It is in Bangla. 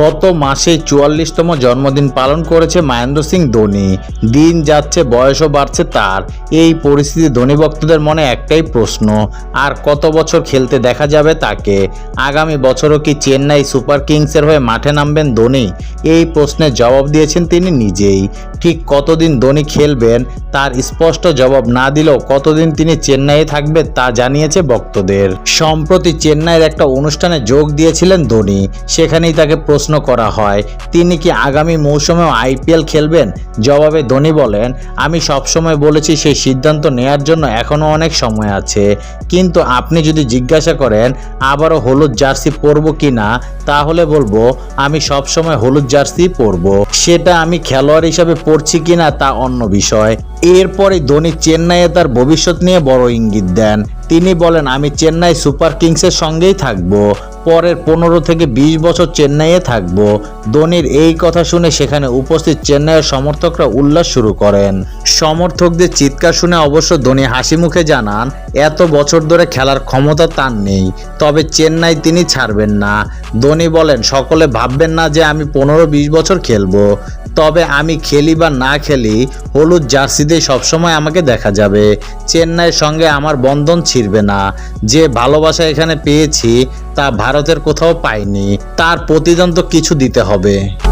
গত মাসে চুয়াল্লিশতম জন্মদিন পালন করেছে মহেন্দ্র সিং ধোনি। দিন যাচ্ছে, বয়সও বাড়ছে তার। এই পরিস্থিতি ধোনি ভক্তদের মনে একটাই প্রশ্ন, আর কত বছর খেলতে দেখা যাবে তাকে? আগামী বছরও কি চেন্নাই সুপার কিংসের হয়ে মাঠে নামবেন ধোনি? এই প্রশ্নের জবাব দিয়েছেন তিনি নিজেই। ঠিক কতদিন ধোনি খেলবেন, তার স্পষ্ট জবাব না দিলেও কতদিন তিনি চেন্নাইয়ে থাকবে তা জানিয়েছে ভক্তদের। সম্প্রতি চেন্নাইয়ের একটা অনুষ্ঠানে যোগ দিয়েছিলেন ধোনি, সেখানেই তাকে প্রশ্ন করা হয়, তিনি কি আগামী মৌসুমেও আইপিএল খেলবেন? জবাবে ধোনি বলেন, আমি সবসময় বলেছি সেই সিদ্ধান্ত নেয়ার জন্য এখনও অনেক সময় আছে। কিন্তু আপনি যদি জিজ্ঞাসা করেন, আবারও হলুদ জার্সি পরবো কি না, তাহলে বলব, আমি সবসময় হলুদ জার্সি পরবো। সেটা আমি খেলোয়াড় হিসাবে পড়ছি কিনা তা অন্য বিষয়। এরপরে ধোনি চেন্নাইয়ে তার ভবিষ্যৎ নিয়ে বড় ইঙ্গিত দেন। তিনি বলেন, আমি চেন্নাই সুপার কিংসের সঙ্গেই থাকব। পরের পনেরো থেকে বিশ বছর চেন্নাইয়ে থাকব। ধোনির এই কথা শুনে সেখানে উপস্থিত চেন্নাইয়ের সমর্থকরা উল্লাস শুরু করেন। সমর্থকদের চিৎকার শুনে অবশ্য ধোনি হাসি মুখে জানান, এত বছর ধরে খেলার ক্ষমতা তার নেই, তবে চেন্নাই তিনি ছাড়বেন না। ধোনি বলেন, সকলে ভাববেন না যে আমি পনেরো বিশ বছর খেলব। তবে আমি খেলি বা না খেলি, হলুদ জার্সিতে সবসময় আমাকে দেখা যাবে। চেন্নাইয়ের সঙ্গে আমার বন্ধন ছিঁড়বে না। যে ভালোবাসা এখানে পেয়েছি, তা ভারতের কোথাও পাইনি। তার প্রতিদ্বন্দ্ব কিছু দিতে হবে।